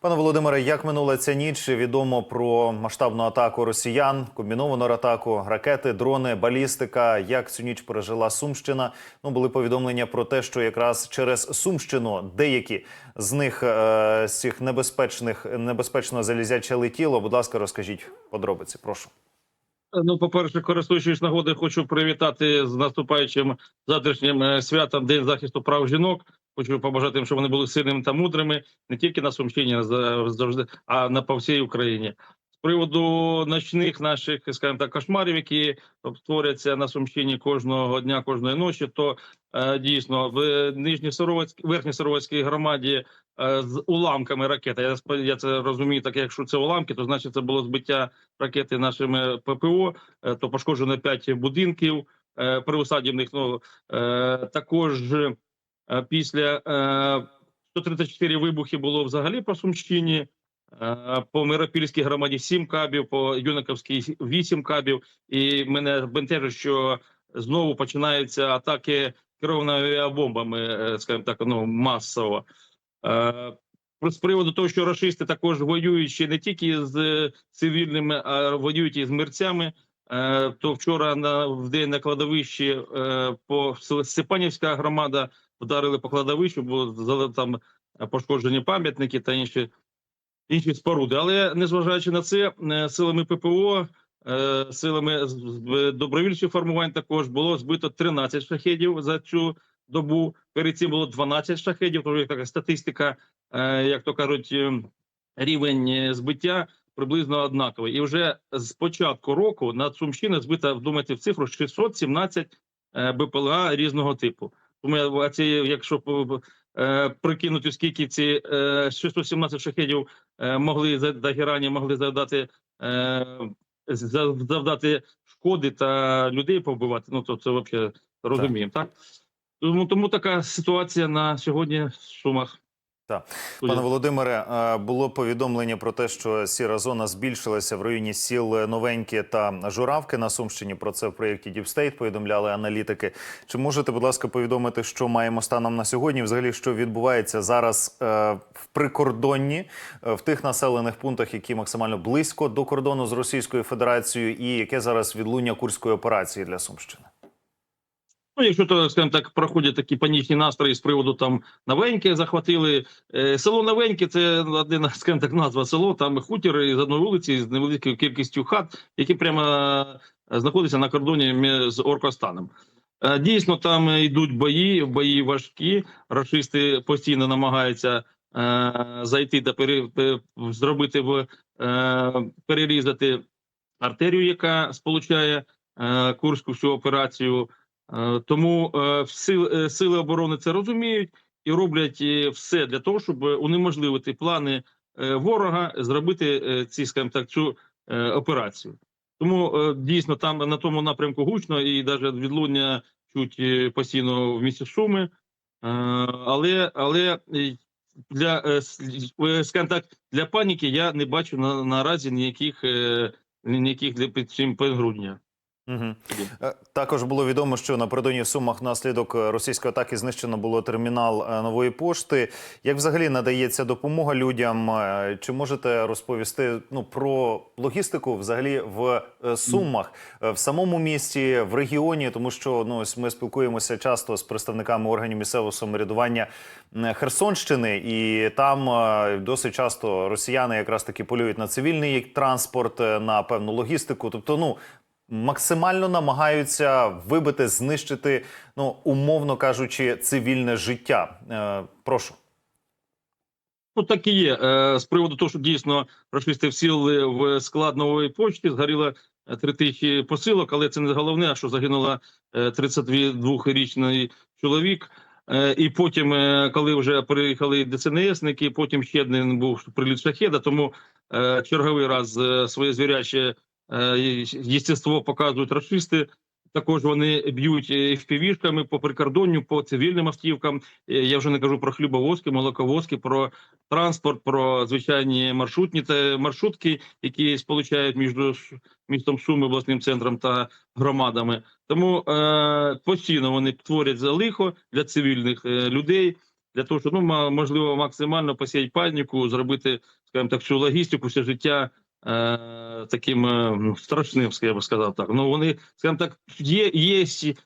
Пане Володимире, як минула ця ніч? Відомо про масштабну атаку росіян, комбіновану атаку, ракети, дрони, балістика. Як цю ніч пережила Сумщина? Ну були повідомлення про те, що якраз через Сумщину деякі з них е, з цих небезпечних небезпечно залізяче летіло. Будь ласка, розкажіть подробиці. Прошу. Ну, по-перше, користуючись нагодою, хочу привітати з наступаючим завтрашнім е, святом День захисту прав жінок. Хочу побажати їм, щоб вони були сильними та мудрими не тільки на Сумщині, за- завжди, а на по всій Україні. З приводу ночних наших, скажімо так, кошмарів, які творяться на Сумщині кожного дня, кожної ночі, то е, дійсно в Нижній Соровецькій, Верхній Соровецькій громаді е, з уламками ракети. Я я це розумію, так якщо це уламки, то значить це було збиття ракети нашими ППО, е, то пошкоджено 5 будинків е, приусадібних. Ну е, також після е, 134 вибухи було взагалі по Сумщині. е, По Миропільській громаді 7 кабів, по Юнаковській 8 кабів. І мене бентежить, що знову починаються атаки керованими авіабомбами, е, скажімо так, ну масово. Е, з приводу того, що рашисти також воюють ще не тільки з цивільними, а воюють і з мерцями. Е, То вчора на в день на кладовищі е, по Степанівська громада вдарили по кладовищу, бо зали- там пошкоджені пам'ятники та інші інші споруди. Але незважаючи на це, е, силами ППО, силами добровільчих формувань також було збито 13 шахедів за цю добу. Перед цим було 12 шахедів. Тож така статистика, як то кажуть, е, рівень збиття приблизно однаковий. І вже з початку року над Сумщиною збита, вдумайте в цифру, 617 е, БПЛА різного типу. Тому я а ці, якщо е, прикинути, скільки ці е, 617 шахедів е, могли за до могли завдати завдати шкоди та людей повбивати, ну то це взагалі розуміємо, так? Тому, тому така ситуація на сьогодні в Сумах. Так. Пане Володимире, е, було повідомлення про те, що сіра зона збільшилася в районі сіл Новеньке та Журавки на Сумщині. Про це в проєкті State повідомляли аналітики. Чи можете, будь ласка, повідомити, що маємо станом на сьогодні? Взагалі, що відбувається зараз е, в прикордонні е, в тих населених пунктах, які максимально близько до кордону з Російською Федерацією, і яке зараз відлуння курської операції для Сумщини? Ну, якщо то, скажімо так, проходять такі панічні настрої з приводу там Новеньке захватили. Е, село Новеньке це один, скажімо так, назва село, там хутір із одної вулиці з невеликою кількістю хат, які прямо е, знаходяться на кордоні з Оркостаном. Е, Дійсно, там йдуть бої, бої важкі. Рашисти постійно намагаються е, зайти та пере, зробити в е, перерізати артерію, яка сполучає е, Курську всю операцію. Е, Тому е, сили, е, сили оборони це розуміють і роблять все для того, щоб унеможливити плани ворога зробити ці, скажімо так, цю операцію. Тому дійсно там на тому напрямку гучно і навіть відлуння чуть постійно в місті Суми. Але але для скажімо так, для паніки я не бачу на, наразі ніяких ніяких для під цим підґрунтя. Угу. Також було відомо, що напередодні в Сумах внаслідок е, російської атаки знищено було термінал е, нової пошти. Як взагалі надається допомога людям? Чи можете розповісти ну про логістику взагалі в Сумах, в самому місті, в регіоні? Тому що ну ось ми спілкуємося часто з представниками органів місцевого самоврядування Херсонщини, і там досить часто росіяни якраз таки полюють на цивільний транспорт, на певну логістику. Тобто, ну максимально намагаються вибити, знищити, ну умовно кажучи, цивільне життя. Е, прошу. Ну, так і є. Е, З приводу того, що дійсно рашисти всіли в склад нової почти, згоріло е, три тисячі посилок, але це не головне, що загинула 32-річний чоловік. Е, І потім, коли вже приїхали ДСНСники, потім ще один був приліт шахеда, тому черговий раз своє звіряче єстество показують рашисти. Також вони б'ють впівішками по прикордонню, по цивільним автівкам. Е, Я вже не кажу про хлібовозки, молоковозки, про транспорт, про звичайні маршрутні та маршрутки, які сполучають між містом Суми, обласним центром та громадами. Тому е, постійно вони творять за лихо для цивільних е, людей. для того, щоб ну можливо максимально посіяти паніку, зробити, скажімо так, цю логістику, все життя е, таким е, ну, страшним, я би сказав так. Ну вони, скажімо так, є, є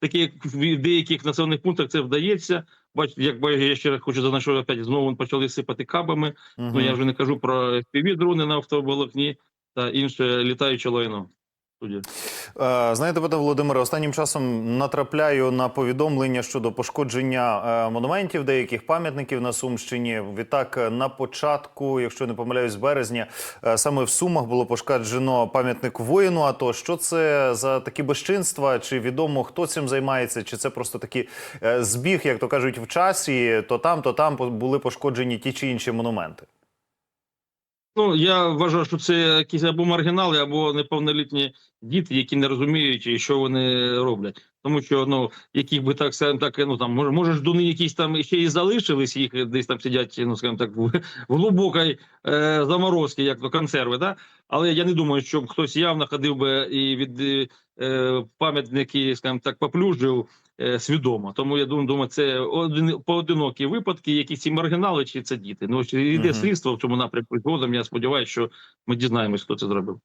такі в деяких населених пунктах це вдається. Бачите, як ба- я ще раз хочу зазначити, що опять знову почали сипати кабами. Ну я вже не кажу про fpv дрони на автоволокні та інше літаюче лайно. Тоді. Е, Знаєте, пане Володимире, останнім часом натрапляю на повідомлення щодо пошкодження е, монументів, деяких пам'ятників на Сумщині. Відтак, е, на початку, якщо не помиляюсь, березня, саме в Сумах було пошкоджено пам'ятник воїну. А то що це за такі безчинства? Чи відомо хто цим займається? Чи це просто такий збіг, як то кажуть, в часі? То там, то там були пошкоджені ті чи інші монументи. Ну я вважаю, що це якісь або маргінали, або неповнолітні діти, які не розуміють, що вони роблять. Тому що ну яких би так скажімо так, ну там може, може ждуни якісь там ще і залишились, їх десь там сидять, ну скажімо так, в, в глибокій е, заморозці, як то консерви, да. Але я не думаю, що хтось явно ходив би і від е, е, пам'ятники, скажімо так, поплюжив е, свідомо. Тому я думаю, думаю, це один поодинокі випадки, які ці маргінали чи це діти. Ну чи йде Мгм. слідство в цьому напрямку. Згодом я сподіваюся, що ми дізнаємось, хто це зробив.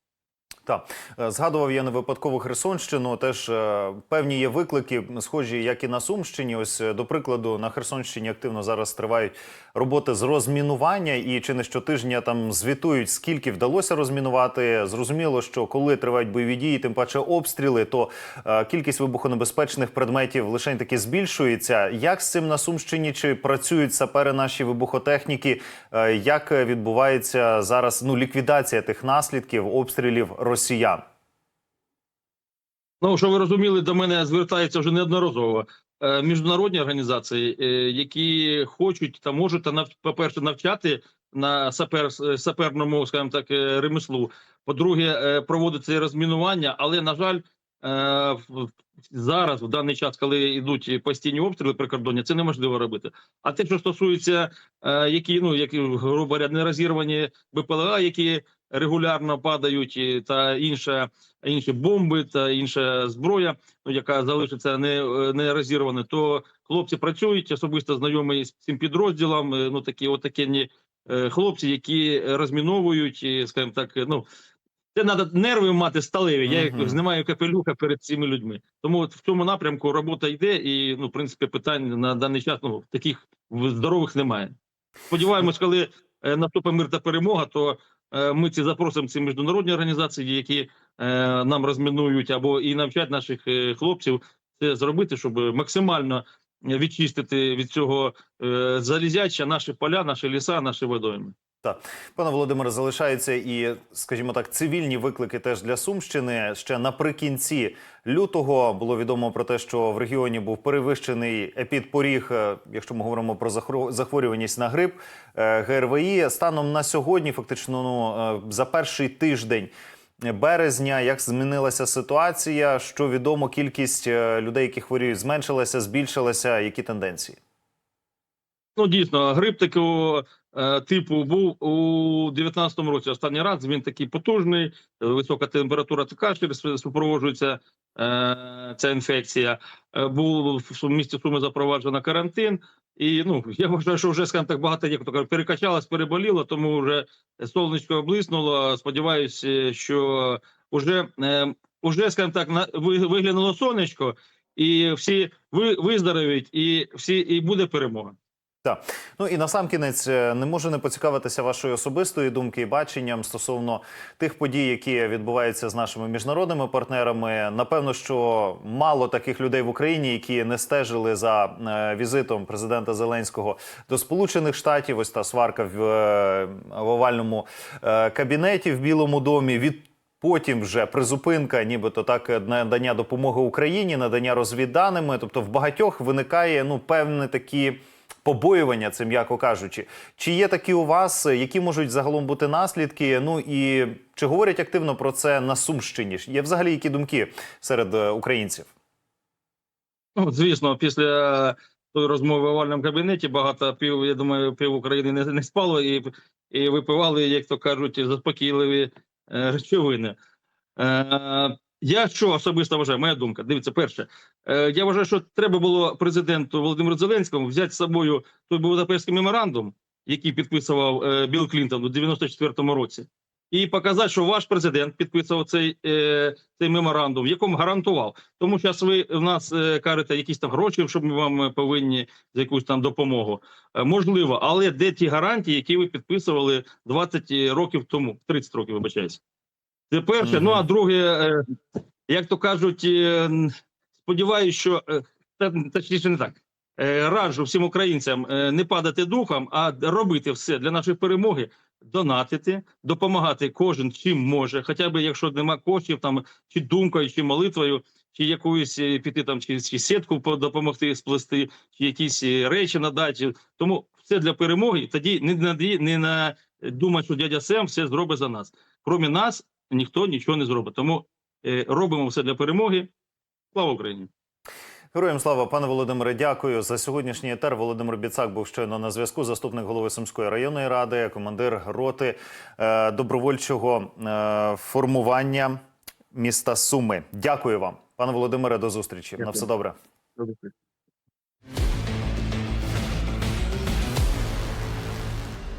Так, Е, згадував я не випадково Херсонщину. Теж е, певні є виклики, схожі, як і на Сумщині. Ось е, до прикладу, на Херсонщині активно зараз тривають роботи з розмінування, і чи не щотижня там звітують, скільки вдалося розмінувати. Зрозуміло, що коли тривають бойові дії, тим паче обстріли, то кількість вибухонебезпечних предметів лише таки збільшується. Як з цим на Сумщині? Чи працюють сапери наші вибухотехніки? Як відбувається зараз ну ліквідація тих наслідків обстрілів росіян? Ну, що ви розуміли, до мене звертаються вже неодноразово е, міжнародні організації, е, які хочуть та можуть та нав- по-перше, навчати на сапер, саперному, скажімо так, е, ремеслу. По-друге, проводити розмінування, але на жаль, е, зараз, в даний час, коли йдуть постійні обстріли прикордоння, це неможливо робити. А те, що стосується, е, які ну які грубо говоря, нерозірвані БПЛА, які регулярно падають, та інша інші бомби та інша зброя, ну яка залишиться не, не розірвана, то хлопці працюють особисто знайомі з цим підрозділом. е, Ну такі отакі е, хлопці, які розміновують, скажімо так, е, ну. Це треба нерви мати сталеві. Я Мгм. як знімаю капелюха перед цими людьми. Тому от в цьому напрямку робота йде, і ну, в принципі, питань на даний час ну таких здорових немає. Сподіваємось, коли е, наступить мир та перемога, то е, ми ці запросимо ці міжнародні організації, які е, нам розмінують або і навчать наших е, хлопців це зробити, щоб максимально відчистити від цього е, залізяча наші поля, наші ліса, наші водойми. Пане Володимире, залишаються і, скажімо так, цивільні виклики теж для Сумщини. Ще наприкінці лютого було відомо про те, що в регіоні був перевищений епідпоріг, е, якщо ми говоримо про захворю- захворюваність на грип е, ГРВІ. Станом на сьогодні, фактично, ну е, за перший тиждень. Березня, як змінилася ситуація? Що відомо, кількість людей, які хворіють, зменшилася, збільшилася. Які тенденції? Ну, дійсно, грип такого е, типу був у 19-му році. Останній раз він такий потужний, висока температура та кашель супроводжується е, ця інфекція. Е, був в місті Суми запроваджено карантин. І ну я вважаю, що вже скажімо так багато як то кажуть, перекачалось, переболіло, тому вже сонечко облиснуло. Сподіваюся, е, що вже, е, вже скажімо так, на ви- виглянуло сонечко, і всі ви виздоровіють, і всі і буде перемога. Ну і на сам кінець е, не можу не поцікавитися вашою особистою думки і баченням стосовно тих подій, які відбуваються з нашими міжнародними партнерами. Напевно, що мало таких людей в Україні, які не стежили за е, візитом президента Зеленського до Сполучених Штатів. Ось та сварка в, е, в овальному кабінеті в Білому домі. Від Потім вже призупинка, нібито так надання допомоги Україні, надання розвідданими. Тобто, в багатьох виникає ну певні такі побоювання, це м'яко кажучи. Чи є такі у вас, які можуть загалом бути наслідки? Ну і чи говорять активно про це на Сумщині? Є взагалі які думки серед е, українців? Ну, звісно, після тої розмови в овальному кабінеті багато пів, я думаю, пів України не, не спало і, і випивали, як то кажуть, заспокійливі е, речовини. Е, Я що особисто вважаю, моя думка. Дивіться, перше, е, я вважаю, що треба було президенту Володимиру Зеленському взяти з собою той Будапештський меморандум, який підписував е, Білл Клінтон у 94-му році, і показати, що ваш президент підписував цей, е, цей меморандум, якому гарантував. Тому що ви в нас е, кажете якісь там гроші, щоб ми вам повинні за якусь там допомогу. Е, можливо, але де ті гарантії, які ви підписували 20 років тому, 30 років, вибачаюсь. Це перше. Мгм. Ну а друге, е, як то кажуть, е, сподіваюсь, що е, точніше не так. Раджу всім українцям не падати духом, а робити все для нашої перемоги, донатити, допомагати кожен чим може, хоча б якщо нема коштів, там чи думкою, чи молитвою, чи якоюсь піти там, чи, чи сітку по- допомогти сплести, чи якісь речі надати. Тому все для перемоги. Тоді не наді- не на думати, що дядя Сем все зробить за нас. Крім нас, ніхто нічого не зробить. Тому е, робимо все для перемоги. Слава Україні! Героям слава, пане Володимире, дякую за сьогоднішній етер. Володимир Біцак був щойно на зв'язку. Заступник голови Сумської районної ради, командир роти е, добровольчого е, формування міста Суми. Дякую вам, пане Володимире. До зустрічі. На все добре. Добре.